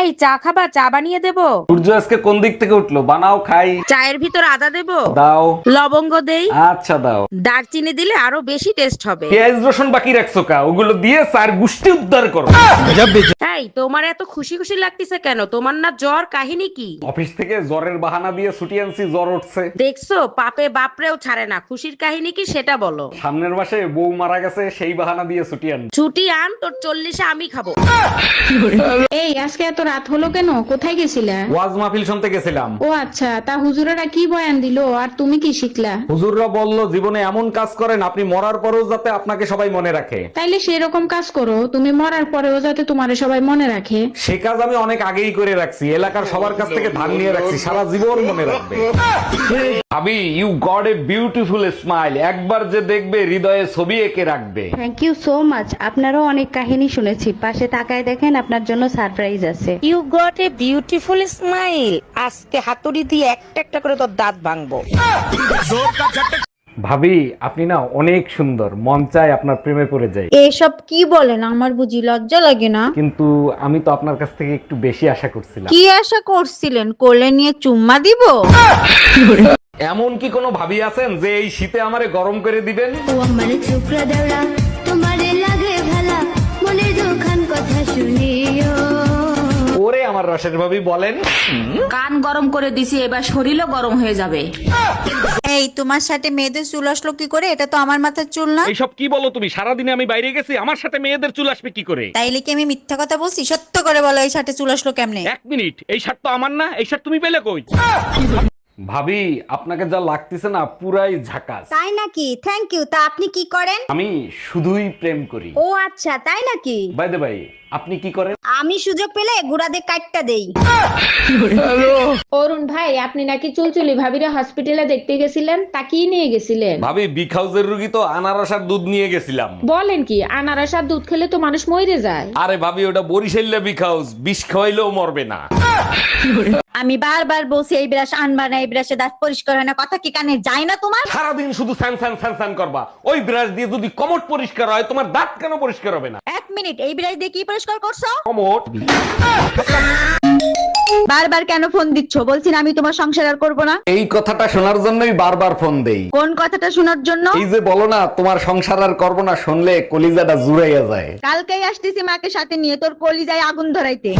এই চা খাবা? চা বানিয়ে দেবো। সূর্য আজকে কোন দিক থেকে উঠল? বানাও খাই। চায়ের ভিতর আদা দেবো? দাও। লবঙ্গ দেই? আচ্ছা দাও। দারচিনি দিলে আরও বেশি টেস্ট হবে। পেঁয়াজ রসুন বাকি রাখছো কা? ওগুলো দিয়ে চার গুষ্টি উদ্ধার করো। এই তোমার এত খুশি খুশি লাগতেছে কেন? তোমার না জ্বর কাহিনী কি? অফিস থেকে জ্বরের বাহানা দিয়ে ছুটি আনছি জ্বর উঠছে। দেখছ পাপে বাপরেও ছাড়ে না। খুশির কাহিনী কি সেটা বলো। সামনের মাসে বউ মারা গেছে সেই বাহানা দিয়ে ছুটি আন ছুটি আন তোর চল্লিশে আমি খাব। এই আজকে এত রাত হলো কেন? কোথায় গেছিলা? ওয়াজ মাহফিল শুনতে গেছিলাম। ও আচ্ছা তা হুজুরেরা কি বয়ান দিলো? আর তুমি কি শিখলা? হুজুররা বলল জীবনে এমন কাজ করেন আপনি মরার পরেও যাতে আপনাকে সবাই মনে রাখে। তাইলে সেরকম কাজ করো তুমি মরার পরেও যাতে তোমারে সবাই মনে রাখে। সে কাজ আমি অনেক আগেই করে রাখছি এলাকার সবার কাছ থেকে ধান নিয়ে রাখছি সারা জীবন মনে রাখবে। ভাবি you got a beautiful smile একবার যে দেখবে হৃদয়ে ছবি এঁকে রাখবে। থ্যাংক ইউ সো মাচ আপনারও অনেক কাহিনী শুনেছি পাশে তাকায় দেখেন আপনার জন্য সারপ্রাইজ আছে। You got a beautiful smile আজকে হাতুড়ি দিয়ে একটা একটা করে তোর দাঁত ভাঙবো। ভাবি আপনি না অনেক সুন্দর। মন চায় আপনার প্রেমে পড়ে যাই। এসব কি বলেন? আমার বুঝি লজ্জা লাগে না। কিন্তু আমি তো আপনার কাছ থেকে একটু বেশি আশা করছিলাম। কি আশা করছিলেন? কোলে নিয়ে চুম্মা দিব? এমন কি কোনো ভাবি আছেন যে এই শীতে আমারে গরম করে দিবেন? আমার রসের ভাবি বলেন কান গরম করে দিছি এবার শরীরও গরম হয়ে যাবে। এই তোমার সাথে মেয়েদের চুল আসলো কি করে? এটা তো আমার মাথার চুল না। এইসব কি বলো তুমি? সারাদিনে আমি বাইরে গেছি আমার সাথে মেয়েদের চুল আসবে কি করে? তাইলে কি আমি মিথ্যা কথা বলছি? সত্য করে বলো এই সাথে চুল আসলো কেমনে? এক মিনিট এই শার্ট তো আমার না এই শার্ট তুমি পেলে কই? ভাবি আপনাকে যা লাগতেছে না পুরাই ঝাকাস। তাই নাকি? থ্যাংক ইউ তা আপনি কি করেন? আমি শুধুই প্রেম করি। ও আচ্ছা তাই নাকি? বাইদে ভাই আপনি কি করেন? আমি সুযোগ পেলে গুড়াদের কাটটা দেই। অরুণ ভাই আপনি নাকি চুলচুলি ভাবিরে হসপিটালে দেখতে গেছিলেন? তা কি নিয়ে গেছিলেন। ভাবি বিগ হাউসের রুগী তো আনারস আর দুধ নিয়ে গেছিলাম। বলেন কি আনারস আর দুধ খেলে তো মানুষ মরে যায়। আরে ভাবি ওটা বরিশাল্লা বিগ হাউস বিষ খাওয়াইলেও মরবে না। আমি বারবার বলছি এই ব্রাশ আনবা না এই ব্রাশে দাঁত পরিষ্কার হয় না। কথা কি কানে যায় না তোমার? সারাদিন শুধু স্যান স্যান স্যান স্যান করবা। ওই ব্রাশ দিয়ে যদি কমট পরিষ্কার হয় তোমার দাঁত কেন পরিষ্কার হবে না? এক মিনিট এই ব্রাশ দিয়ে কি পরিষ্কার করছ? কমট। বারবার কেন ফোন দিচ্ছ? বলছি না আমি তোমার সংসার আর করব না। এই কথাটা শোনার জন্যই বারবার ফোন দেই। কোন কথাটা শোনার জন্য? এই যে বলো না তোমার সংসার আর করব না শুনলে কলিজাটা জুড়াইয়া যায়। কালকেই আসতেছি মাকে সাথে নিয়ে তোর কলিজায় আগুন ধরাইতে।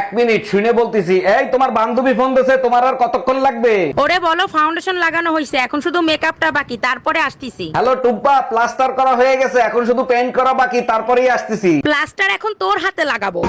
এক মিনিট শুনে বলতেছি এই তোমার বান্ধবী ফোন দিছে তোমার আর কতক্ষণ লাগবে? ওরে বলো ফাউন্ডেশন লাগানো হয়েছে এখন শুধু মেকআপটা বাকি তারপরে আসতেছি। হ্যালো টুম্পা প্লাস্টার করা হয়ে গেছে এখন শুধু পেইন্ট করা বাকি তারপরেই আসতেছি। প্লাস্টার এখন তোর হাতে লাগাবো।